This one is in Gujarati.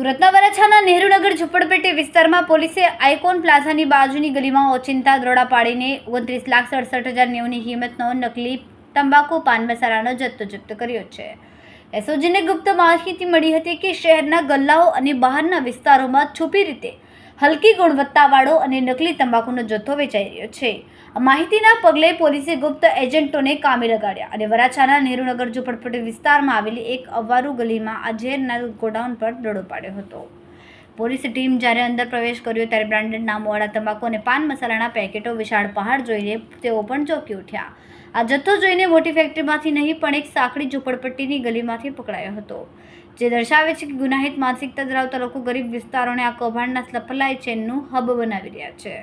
સુરતના વરાછાના નહેરુનગર ઝુંપડપેટી વિસ્તારમાં પોલીસે આઇકોન પ્લાઝાની બાજુની ગલીમાં ઓચિંતા દરોડા પાડીને ઓગણત્રીસ લાખ સડસઠ હજાર નેવુંની કિંમતનો નકલી તંબાકુ પાન મસાલાનો જથ્થો જપ્ત કર્યો છે. એસઓજીને ગુપ્ત માહિતી મળી હતી કે શહેરના ગલ્લાઓ અને બહારના વિસ્તારોમાં છુપી રીતે હલકી ગુણવત્તાવાળો અને નકલી તંબાકુનો જથ્થો વેચાઈ રહ્યો છે. માહિતીના પગલે પોલીસે ગુપ્ત એજન્ટોને કામે લગાડ્યા અને વરાછાના નહેરુનગર ઝુંપડપટ્ટી વિસ્તારમાં આવેલી એક અવારું ગલીમાં આ ઝેરના ગોડાઉન પર દડો પાડ્યો હતો. પોલીસ ટીમ જ્યારે અંદર પ્રવેશ કર્યો ત્યારે બ્રાન્ડેડ નામવાળા તંબાકુ અને પાન મસાલાના પેકેટો વિશાળ પહાડ જોઈને તેઓ પણ ચોંકી ઉઠ્યા. આ જથ્થો જોઈને મોટી ફેક્ટરીમાંથી નહીં, પણ એક સાંકડી ઝૂંપડપટ્ટીની ગલીમાંથી પકડાયો હતો. જે દર્શાવે છે કે ગુનાહિત માનસિકતા ધરાવતા લોકો ગરીબ વિસ્તારોને આ કૌભાંડના સપ્લાય ચેનનું હબ બનાવી રહ્યા છે.